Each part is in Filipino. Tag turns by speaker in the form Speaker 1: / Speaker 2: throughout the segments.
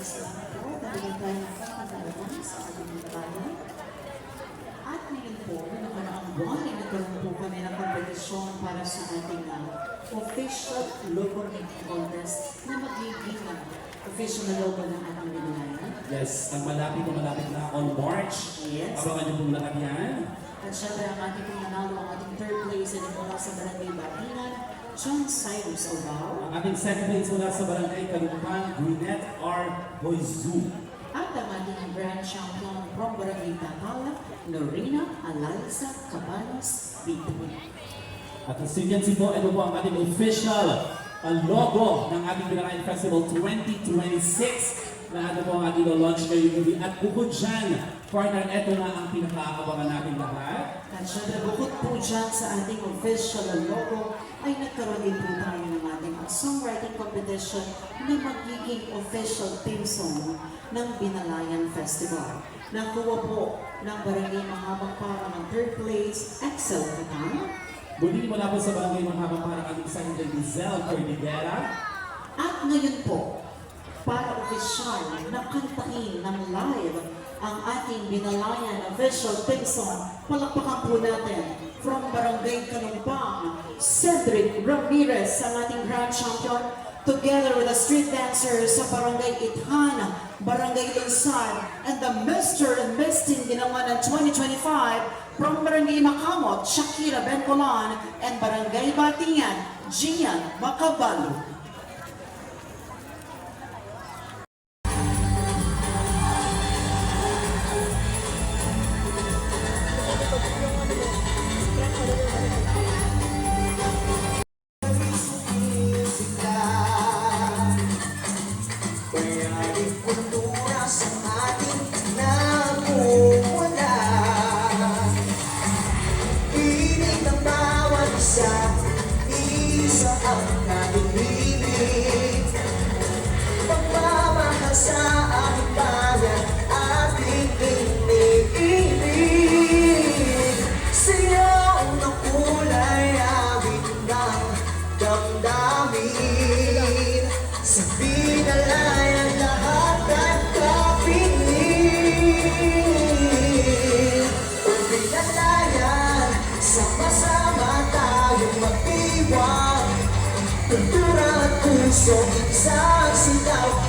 Speaker 1: salamat po. Nabigyan tayo ng pagkakataon sa ating bayan. At ngayon po, nakaraang buwan, nagkaroon po kami ng kompetisyon para sa ating uh, official logo making contest na magiging uh, official na logo ng ating binulayan.
Speaker 2: Yes, ang malapit na malapit na on March.
Speaker 1: Yes.
Speaker 2: Abangan niyo po lahat yan.
Speaker 1: At syempre ang ating pinanalo, ang ating third place ay mula sa Barangay Batingan, John Cyrus Obao.
Speaker 2: Ang ating second place mula sa Barangay Kalumpan, Brunette R. Boyzu.
Speaker 1: At ang ating grand champion from Barangay Tatala, Norina Alaysa Cabanos Bitoy.
Speaker 2: At can see po, ito po ang ating official logo ng ating Pinakain Festival 2026 na ano po ang ating launch gabi. At bukod dyan, partner, ito na ang pinakaabangan natin lahat.
Speaker 1: At syempre bukod po dyan sa ating official logo, ay nagkaroon din po tayo ng ating songwriting competition na magiging official theme song ng Binalayan Festival. Nakuha po ng Barangay Mahabang para ng third place, Excel Katang.
Speaker 2: Muli mula po sa Barangay Mahabang para ating Senator Lizelle Cordillera.
Speaker 1: At ngayon po, para opisyal na kantahin ng live ang ating binalayan official theme song, palakpakan po natin from Barangay Kalumpang, Cedric Ramirez, ang ating grand champion, together with the street dancers sa Barangay Ithan, Barangay Linsad, and the Mr. and Miss Team ginawa ng 2025 from Barangay Makamot, Shakira Bencolan, and Barangay Batingan, Gian Macabalo.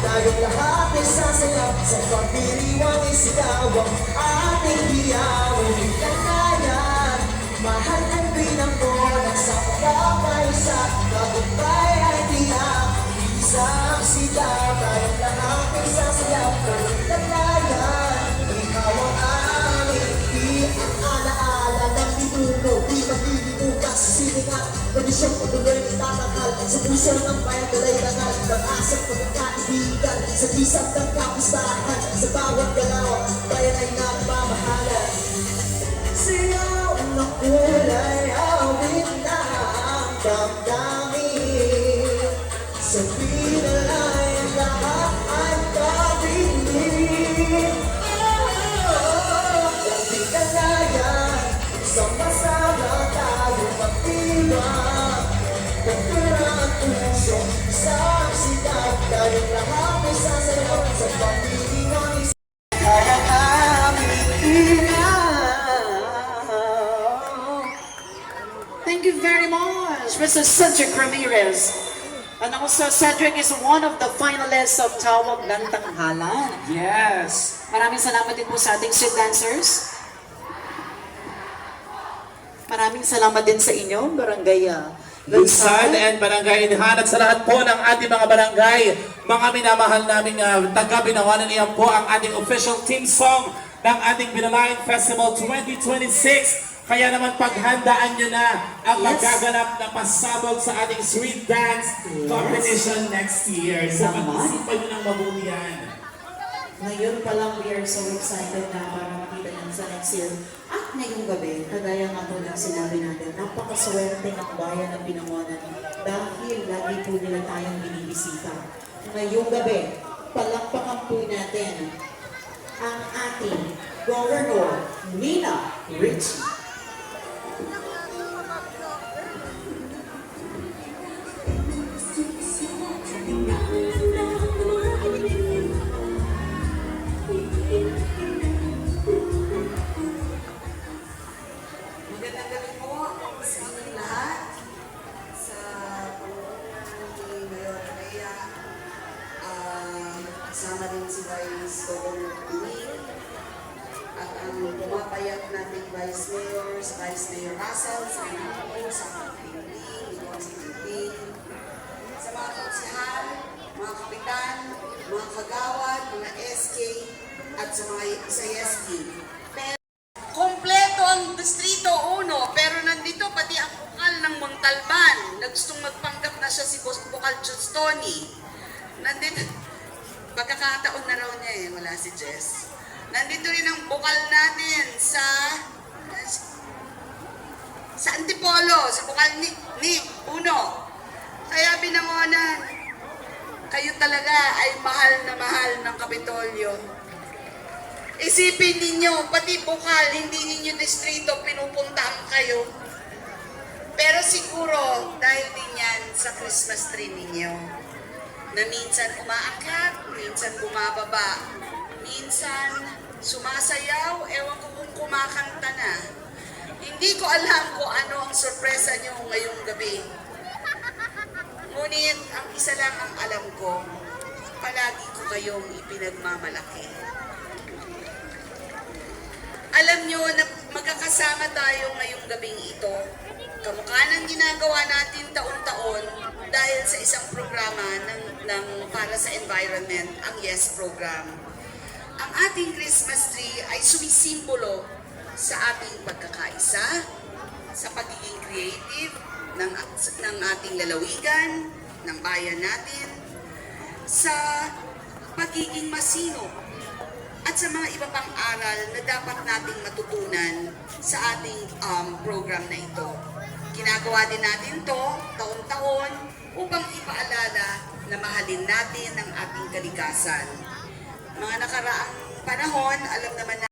Speaker 3: Tayong lahat ay sasayaw Sa pagdiriwang isigaw Ang ating hiyaw Binalayan, mahal ang pinanggolan Sa pagkapaisa, tagumpay ay tiyak Isang sigaw, tayong lahat Kondisyon ko tuloy tatakal Sa puso ng bayan dalay dangal Ng asang pagkakaibigan Sa kisap ng kapistahan Sa bawat galaw Bayan ay nagmamahalan. Siyaw ng kulay Awit na ang damdamin Sa sigaw Tayong lahat ay sasayaw Sa pagdiling ng isa Kaya kami inaw
Speaker 1: Thank you very much, Mr. Cedric Ramirez. And also, Cedric is one of the finalists of Tawag ng Tanghalan.
Speaker 2: Yes!
Speaker 1: Maraming salamat din po sa ating street dancers. Maraming salamat din sa inyo, Barangay uh,
Speaker 2: Luzon and Barangay Inhan at sa lahat po ng ating mga barangay, mga minamahal naming uh, taga-binawanan iyan po ang ating official team song ng ating Binalayan Festival 2026. Kaya naman paghandaan nyo na ang
Speaker 1: Yes.
Speaker 2: magaganap na pasabog sa ating street dance competition next year. So pag-isipan nyo ng mabuti yan.
Speaker 1: Ngayon pa lang, we are so excited na para makita yan sa next year. Ngayong gabi, kagaya nga po ng sinabi natin, napakaswerte ng bayan ng Binangonan dahil lagi po nila tayong binibisita. Ngayong gabi, palakpakan po natin ang ating Governor Nina Richie.
Speaker 4: Si Vice Governor Nick at ang pumapayat nating Vice Mayor, si Vice Mayor Hassel, sa mga sa Pimpin, ni Constantine, sa mga kausihan, mga kapitan, mga kagawad, mga SK, at sa mga sa SK. Pero Kompleto ang Distrito 1, pero nandito pati ang bukal ng Montalban. Nagustong magpanggap na siya si Bukal Chustoni. Nandito, pagkakataon na raw niya eh, wala si Jess. Nandito rin ang bukal natin sa sa Antipolo, sa bukal ni Nick, uno. Kaya binangonan, kayo talaga ay mahal na mahal ng Kapitolyo. Isipin ninyo, pati bukal, hindi ninyo distrito, pinupuntahan kayo. Pero siguro, dahil din yan sa Christmas tree ninyo, na minsan umaakyat, minsan bumababa, minsan sumasayaw, ewan ko kung kumakanta na. Hindi ko alam kung ano ang sorpresa nyo ngayong gabi. Ngunit, ang isa lang ang alam ko, palagi ko kayong ipinagmamalaki. Alam nyo na magkakasama tayo ngayong gabing ito. Kamukha ng ginagawa natin sa isang programa ng, ng para sa environment, ang YES program. Ang ating Christmas tree ay sumisimbolo sa ating pagkakaisa, sa pagiging creative ng, ng ating lalawigan, ng bayan natin, sa pagiging masinop at sa mga iba pang aral na dapat nating matutunan sa ating um, program na ito. Ginagawa din natin to taon-taon upang ipaalala na mahalin natin ang ating kalikasan. Mga nakaraang panahon, alam naman